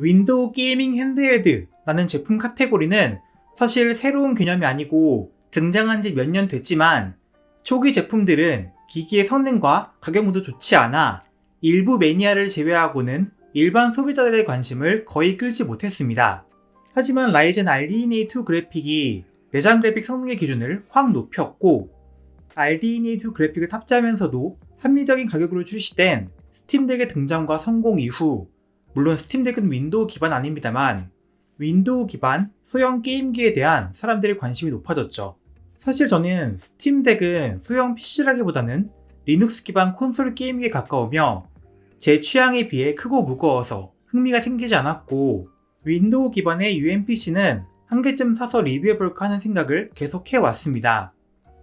윈도우 게이밍 핸드헬드라는 제품 카테고리는 사실 새로운 개념이 아니고 등장한 지 몇 년 됐지만 초기 제품들은 기기의 성능과 가격 모두 좋지 않아 일부 매니아를 제외하고는 일반 소비자들의 관심을 거의 끌지 못했습니다. 하지만 라이젠 RDNA2 그래픽이 내장 그래픽 성능의 기준을 확 높였고 RDNA2 그래픽을 탑재하면서도 합리적인 가격으로 출시된 스팀덱의 등장과 성공 이후 물론 스팀덱은 윈도우 기반 아닙니다만 윈도우 기반 소형 게임기에 대한 사람들의 관심이 높아졌죠. 사실 저는 스팀덱은 소형 PC라기보다는 리눅스 기반 콘솔 게임기에 가까우며 제 취향에 비해 크고 무거워서 흥미가 생기지 않았고 윈도우 기반의 UMPC는 한 개쯤 사서 리뷰해볼까 하는 생각을 계속 해왔습니다.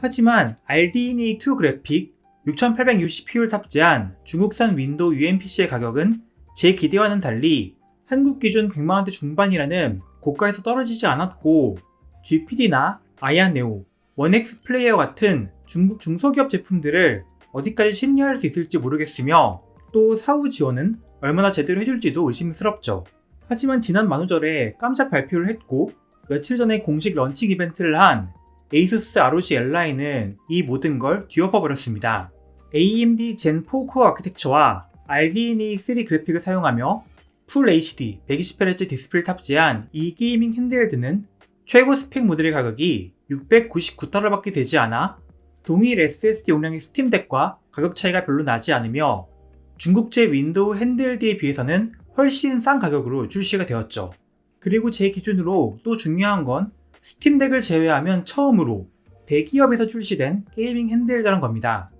하지만 RDNA2 그래픽 6860P를 탑재한 중국산 윈도우 UMPC의 가격은 제 기대와는 달리 한국 기준 100만원대 중반이라는 고가에서 떨어지지 않았고 GPD나 아야네오, 원엑스 플레이어 같은 중국 중소기업 제품들을 어디까지 신뢰할 수 있을지 모르겠으며 또 사후 지원은 얼마나 제대로 해줄지도 의심스럽죠. 하지만 지난 만우절에 깜짝 발표를 했고 며칠 전에 공식 런칭 이벤트를 한 에이수스 ROG Li는 이 모든 걸 뒤엎어버렸습니다. AMD Zen 4 코어 아키텍처와 RDNA 3 그래픽을 사용하며 풀 HD 120Hz 디스플레이를 탑재한 이 게이밍 핸드헬드는 최고 스펙 모델의 가격이 699달러밖에 되지 않아 동일 SSD 용량의 스팀덱과 가격 차이가 별로 나지 않으며 중국제 윈도우 핸드헬드에 비해서는 훨씬 싼 가격으로 출시가 되었죠. 그리고 제 기준으로 또 중요한 건 스팀덱을 제외하면 처음으로 대기업에서 출시된 게이밍 핸드헬드라는 겁니다.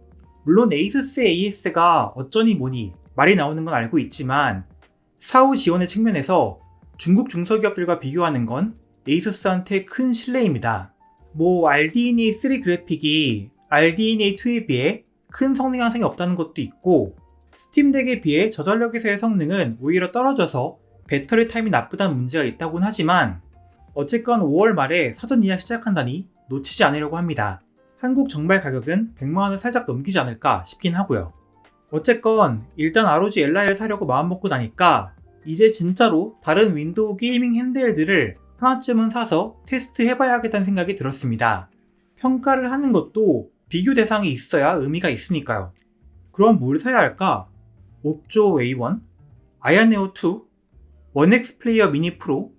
물론 에이수스 AS가 어쩌니 뭐니 말이 나오는 건 알고 있지만 사후 지원의 측면에서 중국 중소기업들과 비교하는 건 에이수스한테 큰 신뢰입니다. 뭐 RDNA 3 그래픽이 RDNA 2에 비해 큰 성능 향상이 없다는 것도 있고 스팀덱에 비해 저전력에서의 성능은 오히려 떨어져서 배터리 타임이 나쁘다는 문제가 있다곤 하지만 어쨌건 5월 말에 사전 예약 시작한다니 놓치지 않으려고 합니다. 한국 정발 가격은 100만원을 살짝 넘기지 않을까 싶긴 하고요. 어쨌건 일단 ROG Li를 사려고 마음먹고 나니까 이제 진짜로 다른 윈도우 게이밍 핸드헬드를 하나쯤은 사서 테스트 해봐야겠다는 생각이 들었습니다. 평가를 하는 것도 비교 대상이 있어야 의미가 있으니까요. 그럼 뭘 사야 할까? 옥조 A1, 아야네오 2, 원엑스 플레이어 미니 프로.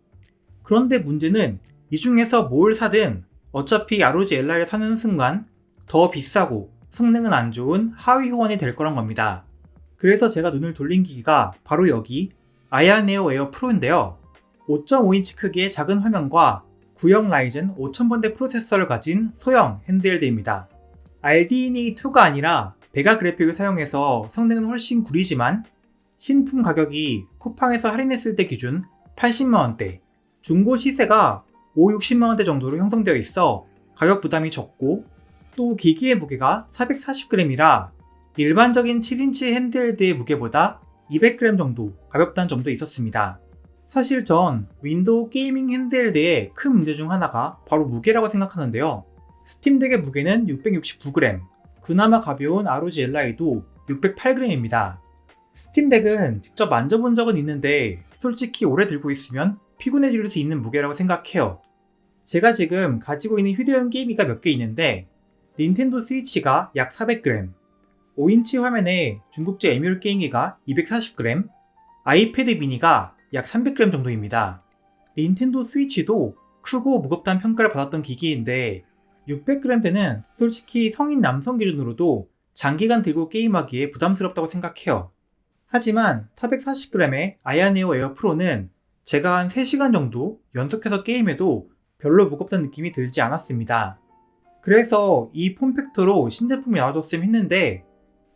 그런데 문제는 이 중에서 뭘 사든 어차피 ROG Li를 사는 순간 더 비싸고 성능은 안 좋은 하위 호환이 될 거란 겁니다. 그래서 제가 눈을 돌린 기기가 바로 여기 아야네오 에어 프로인데요. 5.5인치 크기의 작은 화면과 구형 라이젠 5000번대 프로세서를 가진 소형 핸드헬드입니다. RDNA2가 아니라 베가 그래픽을 사용해서 성능은 훨씬 구리지만 신품 가격이 쿠팡에서 할인했을 때 기준 80만원대, 중고 시세가 5, 60만원대 정도로 형성되어 있어 가격 부담이 적고 또 기기의 무게가 440g이라 일반적인 7인치 핸드헬드의 무게보다 200g 정도 가볍다는 점도 있었습니다. 사실 전 윈도우 게이밍 핸드헬드의 큰 문제 중 하나가 바로 무게라고 생각하는데요. 스팀덱의 무게는 669g, 그나마 가벼운 ROG Li도 608g입니다. 스팀덱은 직접 만져본 적은 있는데 솔직히 오래 들고 있으면 피곤해질 수 있는 무게라고 생각해요. 제가 지금 가지고 있는 휴대용 게임기가 몇 개 있는데 닌텐도 스위치가 약 400g, 5인치 화면에 중국제 에뮬 게임기가 240g, 아이패드 미니가 약 300g 정도입니다. 닌텐도 스위치도 크고 무겁다는 평가를 받았던 기기인데 600g대는 솔직히 성인 남성 기준으로도 장기간 들고 게임하기에 부담스럽다고 생각해요. 하지만 440g의 아야네오 에어 프로는 제가 한 3시간 정도 연속해서 게임해도 별로 무겁다는 느낌이 들지 않았습니다. 그래서 이 폼팩터로 신제품이 나와줬으면 했는데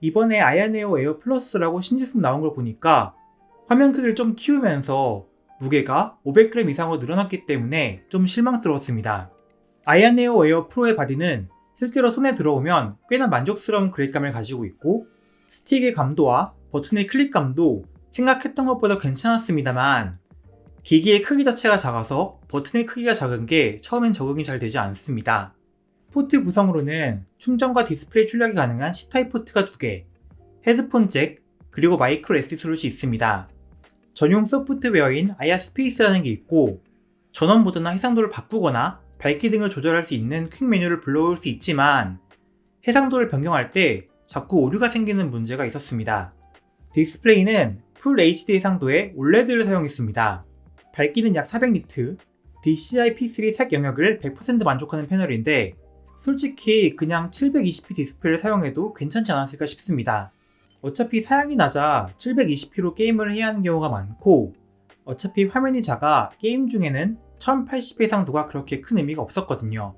이번에 아야네오 에어 플러스라고 신제품 나온 걸 보니까 화면 크기를 좀 키우면서 무게가 500g 이상으로 늘어났기 때문에 좀 실망스러웠습니다. 아야네오 에어 프로의 바디는 실제로 손에 들어오면 꽤나 만족스러운 그립감을 가지고 있고 스틱의 감도와 버튼의 클릭감도 생각했던 것보다 괜찮았습니다만 기기의 크기 자체가 작아서 버튼의 크기가 작은 게 처음엔 적응이 잘 되지 않습니다. 포트 구성으로는 충전과 디스플레이 출력이 가능한 C타입 포트가 2개, 헤드폰 잭, 그리고 마이크로 SD 슬롯이 있습니다. 전용 소프트웨어인 아야 스페이스라는 게 있고 전원 모드나 해상도를 바꾸거나 밝기 등을 조절할 수 있는 퀵 메뉴를 불러올 수 있지만 해상도를 변경할 때 자꾸 오류가 생기는 문제가 있었습니다. 디스플레이는 풀 HD 해상도의 OLED를 사용했습니다. 밝기는 약 400니트, DCI-P3 색 영역을 100% 만족하는 패널인데 솔직히 그냥 720p 디스플레이를 사용해도 괜찮지 않았을까 싶습니다. 어차피 사양이 낮아 720p로 게임을 해야 하는 경우가 많고 어차피 화면이 작아 게임 중에는 1080p 해상도가 그렇게 큰 의미가 없었거든요.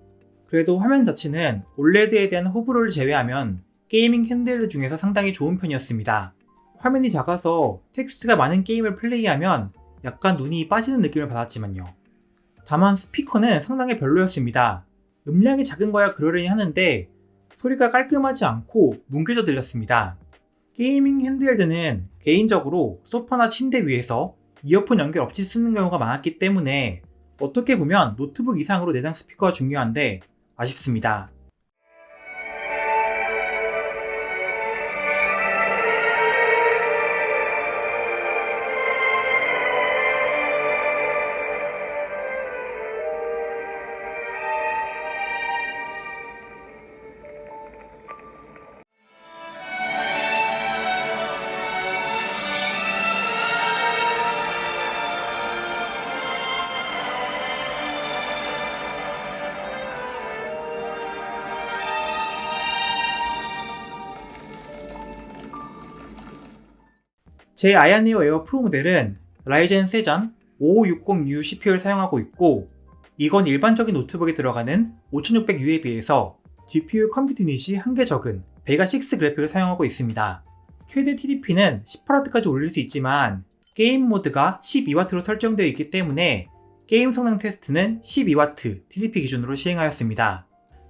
그래도 화면 자체는 OLED에 대한 호불호를 제외하면 게이밍 핸드헬드 중에서 상당히 좋은 편이었습니다. 화면이 작아서 텍스트가 많은 게임을 플레이하면 약간 눈이 빠지는 느낌을 받았지만요. 다만 스피커는 상당히 별로였습니다. 음량이 작은 거야 그러려니 하는데 소리가 깔끔하지 않고 뭉개져 들렸습니다. 게이밍 핸드헬드는 개인적으로 소파나 침대 위에서 이어폰 연결 없이 쓰는 경우가 많았기 때문에 어떻게 보면 노트북 이상으로 내장 스피커가 중요한데 아쉽습니다. 제 아야네오 에어 프로 모델은 라이젠 세전 5560U CPU를 사용하고 있고 이건 일반적인 노트북에 들어가는 5600U에 비해서 GPU 컴퓨트 유닛이 한 개 적은 베가 6 그래픽을 사용하고 있습니다. 최대 TDP는 18W까지 올릴 수 있지만 게임 모드가 12W로 설정되어 있기 때문에 게임 성능 테스트는 12W TDP 기준으로 시행하였습니다.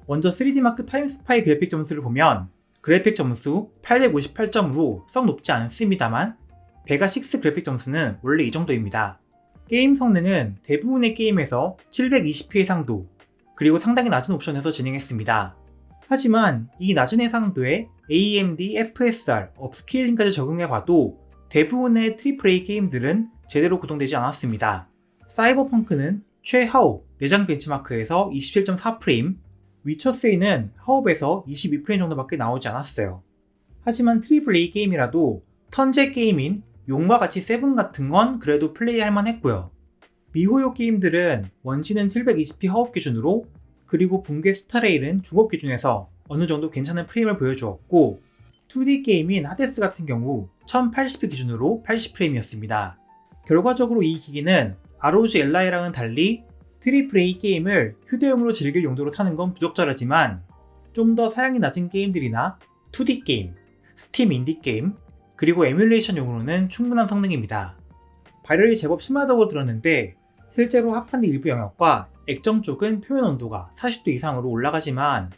먼저 3D마크 타임스파이 그래픽 점수를 보면 그래픽 점수 858점으로 썩 높지 않습니다만 베가 6 그래픽 점수는 원래 이 정도입니다. 게임 성능은 대부분의 게임에서 720p 해상도, 그리고 상당히 낮은 옵션에서 진행했습니다. 하지만 이 낮은 해상도에 AMD FSR 업스케일링까지 적용해봐도 대부분의 AAA 게임들은 제대로 구동되지 않았습니다. 사이버펑크는 최하옵 내장 벤치마크에서 27.4프레임, 위쳐3는 하옵에서 22프레임 정도밖에 나오지 않았어요. 하지만 AAA 게임이라도 턴제 게임인 용과 같이 세븐 같은 건 그래도 플레이할 만했고요. 미호요 게임들은 원시는 720p 하업 기준으로 그리고 붕괴 스타레일은 중업 기준에서 어느 정도 괜찮은 프레임을 보여주었고 2D 게임인 하데스 같은 경우 1080p 기준으로 80프레임이었습니다. 결과적으로 이 기기는 아로즈 엘라이랑은 달리 트리플 A 게임을 휴대용으로 즐길 용도로 사는 건 부적절하지만 좀 더 사양이 낮은 게임들이나 2D 게임, 스팀 인디 게임, 그리고 에뮬레이션용으로는 충분한 성능입니다. 발열이 제법 심하다고 들었는데 실제로 합판 일부 영역과 액정 쪽은 표면 온도가 40도 이상으로 올라가지만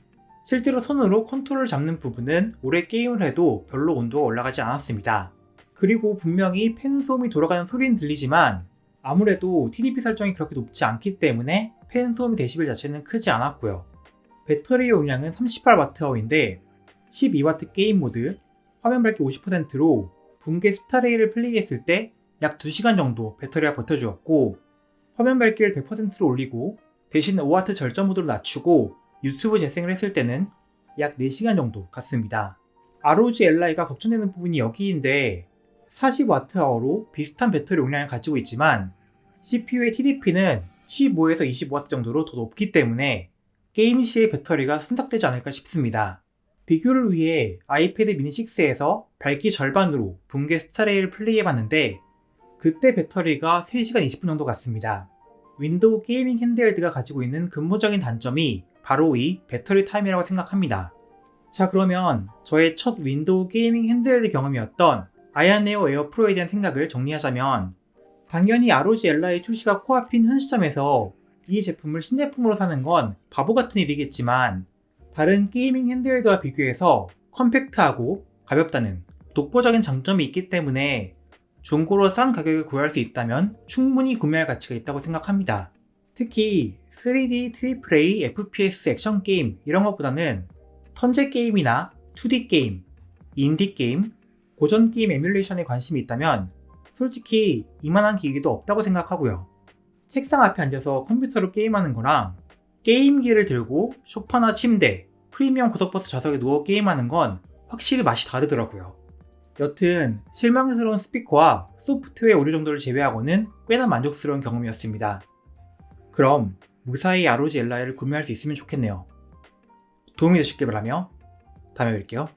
실제로 손으로 컨트롤을 잡는 부분은 오래 게임을 해도 별로 온도가 올라가지 않았습니다. 그리고 분명히 팬 소음이 돌아가는 소리는 들리지만 아무래도 TDP 설정이 그렇게 높지 않기 때문에 팬 소음 데시벨 자체는 크지 않았고요. 배터리 용량은 38Wh인데 12W 게임 모드, 화면 밝기 50%로 붕괴 스타레이를 플레이했을 때 약 2시간 정도 배터리가 버텨주었고 화면 밝기를 100%로 올리고 대신 5W 절전 모드로 낮추고 유튜브 재생을 했을 때는 약 4시간 정도 갔습니다. ROG Li가 걱정되는 부분이 여기인데 40Wh로 비슷한 배터리 용량을 가지고 있지만 CPU의 TDP는 15에서 20W 정도로 더 높기 때문에 게임 시의 배터리가 순삭되지 않을까 싶습니다. 비교를 위해 아이패드 미니 6에서 밝기 절반으로 붕괴 스타레이를 플레이해봤는데 그때 배터리가 3시간 20분 정도 갔습니다. 윈도우 게이밍 핸드헬드가 가지고 있는 근본적인 단점이 바로 이 배터리 타임이라고 생각합니다. 자 그러면 저의 첫 윈도우 게이밍 핸드헬드 경험이었던 아야네오 에어 프로에 대한 생각을 정리하자면 당연히 ROG 엘라의 출시가 코앞인 현 시점에서 이 제품을 신제품으로 사는 건 바보 같은 일이겠지만 다른 게이밍 핸드헬드와 비교해서 컴팩트하고 가볍다는 독보적인 장점이 있기 때문에 중고로 싼 가격에 구할 수 있다면 충분히 구매할 가치가 있다고 생각합니다. 특히 3D AAA FPS 액션 게임 이런 것보다는 턴제 게임이나 2D 게임, 인디 게임, 고전 게임 에뮬레이션에 관심이 있다면 솔직히 이만한 기기도 없다고 생각하고요. 책상 앞에 앉아서 컴퓨터로 게임하는 거랑 게임기를 들고 소파나 침대, 프리미엄 고속버스 좌석에 누워 게임하는 건 확실히 맛이 다르더라고요. 여튼 실망스러운 스피커와 소프트웨어 오류 정도를 제외하고는 꽤나 만족스러운 경험이었습니다. 그럼 무사히 ROG 엘라이를 구매할 수 있으면 좋겠네요. 도움이 되셨길 바라며 다음에 뵐게요.